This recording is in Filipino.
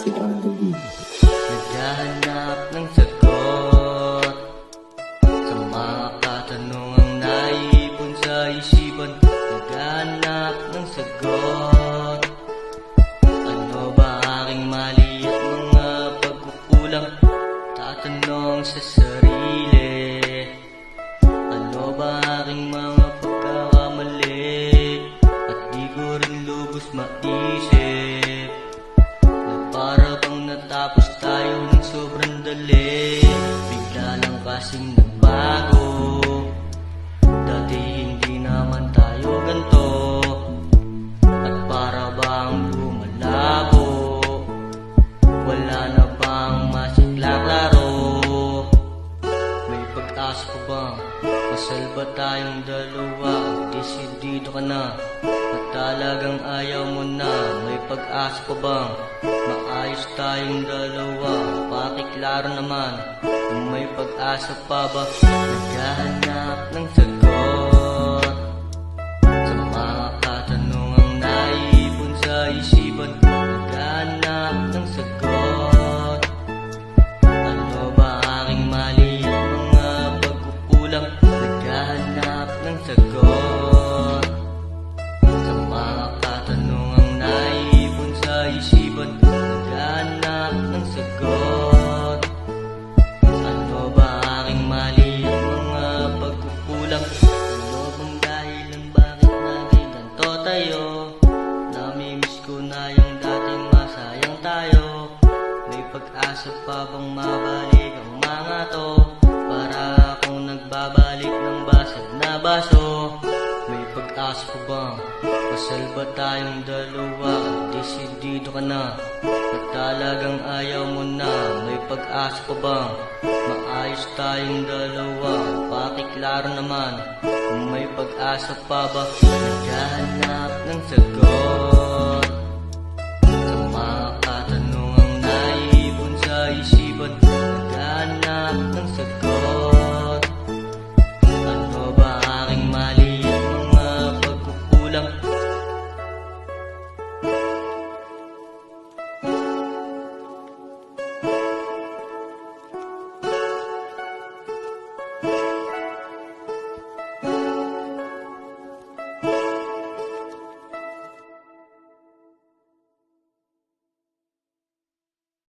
si Brandon D. Naghahanap ng sagot Sa mga katanungang naipon sa isipan. Naghahanap ng sagot. Ano ba mali at mga pagkukulang? Tatanong sa sarili. Ano ba aking mga pagkakamali? At di ko rin lubos maisip Kasal ba tayong dalawa? Desidido ka na. At talagang ayaw mo na. May pag-asa pa bang Maayos tayong dalawa? Pakiklaro naman. Kung may pag-asa pa ba? Naghahanap ng sagot sagot. Sa mga katanungang naipon sa isipan. Naghahanap ng sagot. Ano ba aking mali at mga pagkukulang? Ano bang dahilan? Bakit naging ganito tayo? Namimiss ko na yung dating masayang tayo. May pag-asa pa bang mabalik ang mga to? Para akong nagbabalik ng basag na baso Pag-asa pa bang Kasal ba tayong dalawa? Desidido ka na. At talagang ayaw mo na. May pag-asa pa bang Maayos tayong dalawa. Pakiklaro naman? Kung may pag-asa pa ba? Naghahanap ng sagot